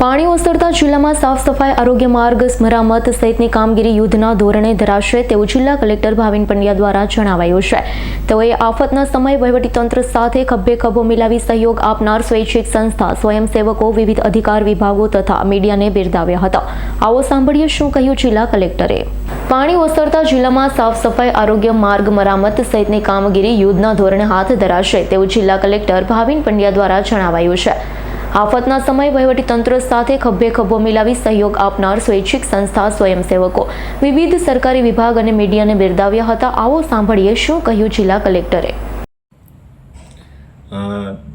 પાણી ઓસરતા જિલ્લામાં સાફ સફાઈ, આરોગ્ય માર્ગ, મરામત સહિતની કામગીરી યુદ્ધના ધોરણે ધરાશે તેવું જિલ્લા કલેક્ટર ભાવિન પંડ્યા દ્વારા જણાવાયું છે. તેઓએ આફતના સમય વહીવટીતંત્ર સાથે ખભે ખભો મિલાવી સહયોગ આપનાર સ્વૈચ્છિક સંસ્થા, સ્વયંસેવકો, વિવિધ અધિકાર વિભાગો તથા મીડિયાને બિરદાવ્યા હતા. આવો સાંભળીએ શું કહ્યું જિલ્લા કલેક્ટરે. પાણી ઓસરતા જિલ્લામાં સાફ સફાઈ, આરોગ્ય માર્ગ, મરામત સહિતની કામગીરી યુદ્ધના ધોરણે હાથ ધરાશે તેવું જિલ્લા કલેક્ટર ભાવિન પંડ્યા દ્વારા જણાવાયું છે. આફતના સમય વહીવટી તંત્ર સાથે ખભે ખભો મિલાવી સહયોગ આપનાર સ્વૈચ્છિક સંસ્થા સ્વયંસેવકો. વિવિધ સરકારી વિભાગ અને મીડિયાને બિરદાવ્યા હતા. આવો સાંભળીએ શું કહ્યું જિલ્લા કલેક્ટરે.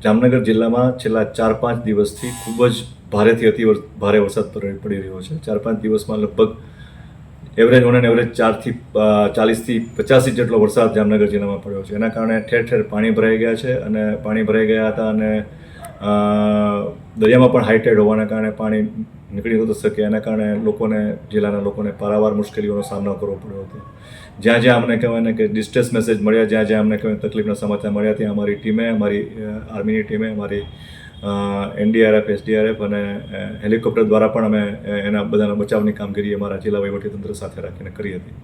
જામનગર જિલ્લામાં છેલ્લા ચાર પાંચ દિવસથી ખૂબ જ ભારેથી અતિ ભારે વરસાદ પડી રહ્યો છે. ચાર પાંચ દિવસમાં લગભગ એવરેજ ઓન એન એવરેજ ચારથી ચાલીસથી પચાસ ઇંચ જેટલો વરસાદ જામનગર જિલ્લામાં પડ્યો છે. એના કારણે ઠેર ઠેર પાણી ભરાઈ ગયા છે અને પાણી ભરાઈ ગયા હતા અને દરિયામાં પણ હાઈટેડ હોવાના કારણે પાણી નીકળી નહોતું શકે, એના કારણે લોકોને, જિલ્લાના લોકોને પારાવાર મુશ્કેલીઓનો સામનો કરવો પડ્યો હતો. જ્યાં જ્યાં અમને કહેવાય ને કે ડિસ્ટ્રેસ મેસેજ મળ્યા, જ્યાં જ્યાં અમને કહેવાય તકલીફના સમાચાર મળ્યા, ત્યાં અમારી ટીમે, અમારી આર્મીની ટીમે, અમારી એનડીઆરએફ, એસડીઆરએફ અને હેલિકોપ્ટર દ્વારા પણ અમે એના બધાના બચાવની કામગીરી અમારા જિલ્લા વહીવટીતંત્ર સાથે રાખીને કરી હતી.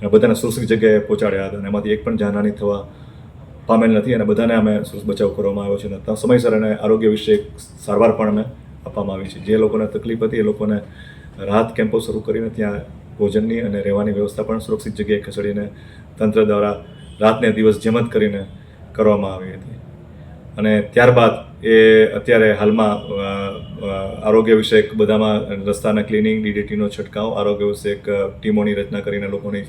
અને બધાને સુરક્ષિત જગ્યાએ પહોંચાડ્યા હતા અને એમાંથી એક પણ જાનહાની થવા પામેલ નથી અને બધાને અમે સરસ બચાવ કરવામાં આવ્યો છે અને સમયસર અને આરોગ્ય વિશે સારવાર પણ અમે આપવામાં આવી છે. જે લોકોને તકલીફ હતી એ લોકોને રાહત કેમ્પો શરૂ કરીને ત્યાં ભોજનની અને રહેવાની વ્યવસ્થા પણ સુરક્ષિત જગ્યાએ ખસેડીને તંત્ર દ્વારા રાતને દિવસ જેમ જ કરીને કરવામાં આવી હતી. અને ત્યારબાદ એ અત્યારે હાલમાં આરોગ્ય વિષયક બધામાં રસ્તાના ક્લિનિંગ, ડીડીટીનો છંટકાવ, આરોગ્ય વિષયક ટીમોની રચના કરીને લોકોની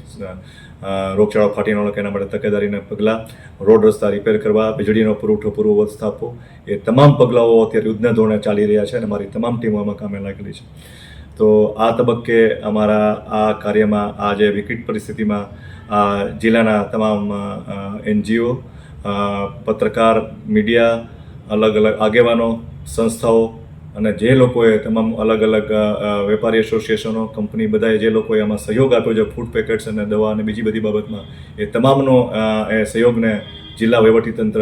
રોગચાળો ફાટી ન એના માટે તકેદારીના પગલાં, રોડ રસ્તા રિપેર કરવા, વીજળીનો પુરવઠો પૂર્વવત સ્થાપવો, એ તમામ પગલાઓ અત્યારે યુદ્ધના ધોરણે ચાલી રહ્યા છે અને મારી તમામ ટીમો આમાં કામે લાગેલી છે. તો આ તબક્કે અમારા આ કાર્યમાં આ જે વિકટ પરિસ્થિતિમાં આ જિલ્લાના તમામ એનજીઓ પત્રકાર, મીડિયા અલગ અલગ આગેવાનો, સંસ્થાઓ અને જે લોકોએ તમામ અલગ અલગ વેપારી એસોસિએશનો, કંપની બધાએ જે લોકોએ આમાં સહયોગ આપ્યો છે, ફૂડ પેકેટ્સ અને દવા અને બીજી બધી બાબતમાં, એ તમામનો એ સહયોગને જિલ્લા વહીવટીતંત્ર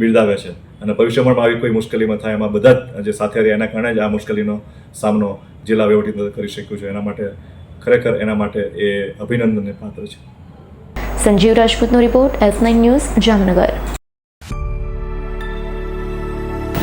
બિરદાવે છે. અને ભવિષ્યમાં પણ આવી કોઈ મુશ્કેલીમાં થાય એમાં બધા જ જે સાથે રહ્યા એના કારણે જ આ મુશ્કેલીનો સામનો જિલ્લા વહીવટીતંત્ર કરી શક્યું છે. એના માટે ખરેખર એના માટે એ અભિનંદનને પાત્ર છે. Sanjeev રાજપૂતનો report S nine news Jamnagar.